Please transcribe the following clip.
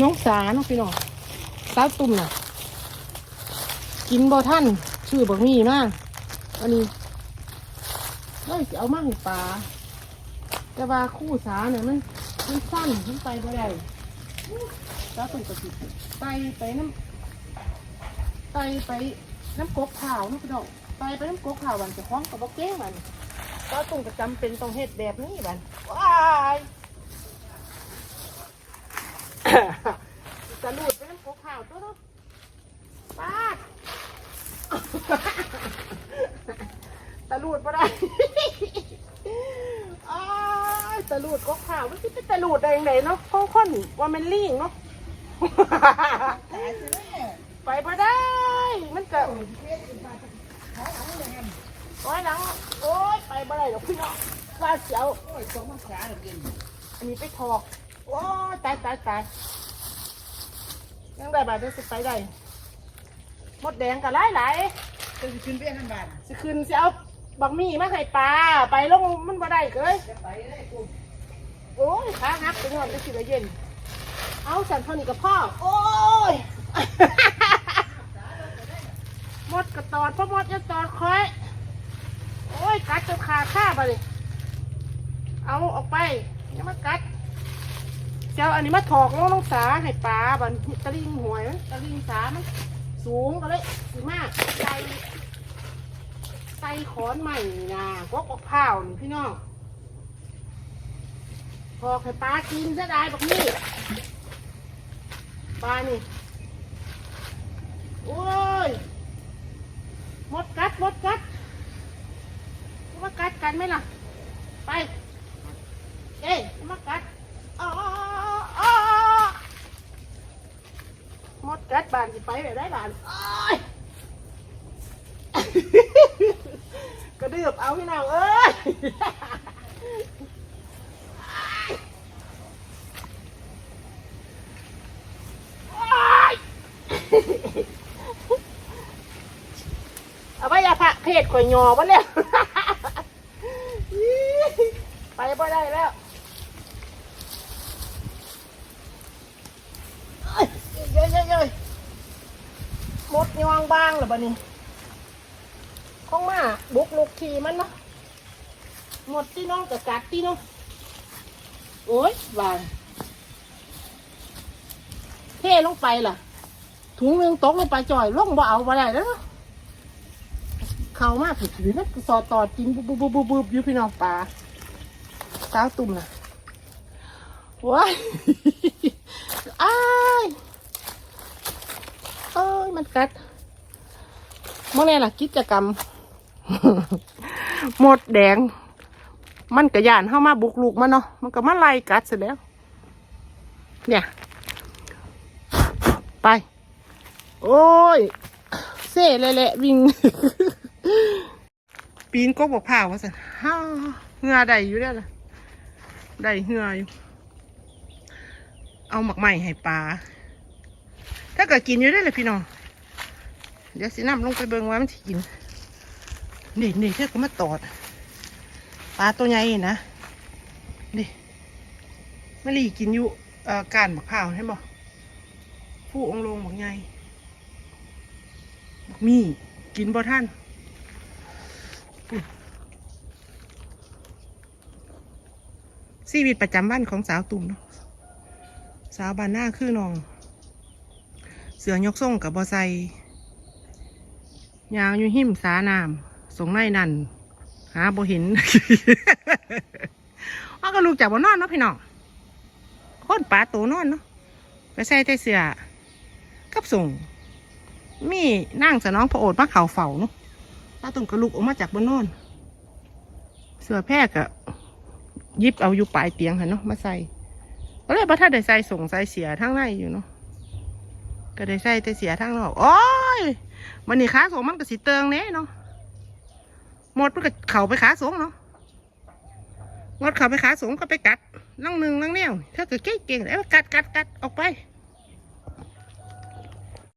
น้องสาเนาะพี่น้องสาวตุ่มน่ะ กินบ่ท่านชื่อบักมีมากอันนี้ได้สิเอามาให้ปลาแต่ว่าคู่สาเนี่ยมันมันสั้นมันไปบ่ได้สาวตุ่มก็สิไปไปน้ำไปไปน้ำกกข่าวเนาะพี่น้องไปไปน้ำกกข่าววันจะคล้องกับบ่เก้งมันสาวตุ่มก็จำเป็นต้องเฮ็ดแบบนี้บันว้าย จะหลุดไปน้ำกกข่าวตัวป้าตะลูดปะได้อ้ายตะลูดก็ข่าวมันสิเป็นตะลูดได้ยังไงเนาะข้องคนว่ามันลิงเนาะ ไปปะได้ มันก็โอ้ยหนัง โอ้ยไปปะได้หรอกพี่น้องว่าเสียวอันนี้ไปถอก โอ้ยตายตายตายยังได้บาทเดียวสิไปได้มดแดงกับหลายหลายจะขึ้นไปหันบานสิคืนสิเอาบักหมี่มาให้ปลาไปลงมันบ่ได้เอ้ยจะไปได้กูโอ้ยขาหักไปนอนไปสิละเย็น เอาสันเท่านี้กับพ่อโอ้ย มดกระตอดพ่อมดจะตอดคอยโอ้ยกัดจนขาข้าไปเลยเอาออกไปอย่ามากัด เจ้าอันนี้มาถอกน้องน้องสาให้ปลาบันตะลิงหวยมันตะลิงสามันสูงก็เลยสูงมากใจไตขอนใหม่นี่นะกกอกข้านี่พี่น้องพอกให้ปลากินจะได้แบบนี้ปลานี่โอ้ยมดกัดมดกัดมากัดกันไหมล่ะ ไป เอ้ยมากัดอ้ออ้อมดกัดบานสิไปแบบได้บานโอ้ยกระดือบเอาพี่น้องเอ้ยเอาไปยาพระเพศข่อยหยอวะเนี่ย ไปบ่ได้แล้วเอ้ยเย้ยเย้ยเย้ยห มดยองบางหรือบ่นี่คงมาบุกลุกทีมันเนาะหมดที่น้องกับกัดที่น้องโอ้ยบางเทลงไปล่ะ ถุงหนึงตกลงไปจ่อยลงบ่เอาบ่ได้แล้วเนาะเขามากถือนั่นสอดตอดกินบุบบุบบุบบุบอยู่พี่น้องปลาสาวตุ่มน่ะว้าย อ้ายเอ้ย มันกัดเมื่อไงล่ะกิจกรรม หมดแดง มันกระยานเข้ามาบุกลูกมันเนาะมันก็มาไล่กัดเสร็จแล้ว เนี่ย ไป โอ้ย เซ่เลยแหละวิ่ง ปีนก็บอกผ่าวะสันฮ่าเหงือใดอยู่เนี่ยล่ะใดเหงืออยู่ เอาหมักใหม่ให้ปลาถ้าเกิดกินอยู่ได้เลยพี่น้อง เดี๋ยวสิน้ำลงไปเบิ่งว่ามันสิกินนี่นี่เธอก็มาตอดปลาตัวใหญ่นะนี่มะลีกินอยู่การบักผ่าวใช่บ่ผู้องลงบักใหญ่บักมีกินบ่ท่านชีวิตประจำวันของสาวตุ่มเนาะสาวบานหน้าคือน้อง เสือยกส่งกับบอไซ ยางอยู่หิมสานามสงในนั่นหาบ่เห็นว่าก็ลูกจากบ่นอนเนาะพี่น้องโคตรปลาโตนอนเนาะไปใส่แต่เสือกับส่ง มีนั่งสน้องพระโอษฐ์มาเข่าเฝ้าเนาะตาตุ่มกระลุกออกมาจากบนนอน เสือแพรกะยิบเอาอยู่ปลายเตียงค่ะเนาะมาใส่ก็เลยพระท่านได้ใส่ส่งใส่เสียทั้งในอยู่เนาะก็ได้ใส่แต่เสียทั้งนอกโอ้ย มันนี่ขาสงมันก็สิเติงเน่เนาะหมดมันก็เข่าไปขาสงเนาะงดเข่าไปขาสงก็ไปกัดนั่งหนึ่งนั่งแนวถ้าเกิดเก่งๆแล้วกัดกัดกัดออกไป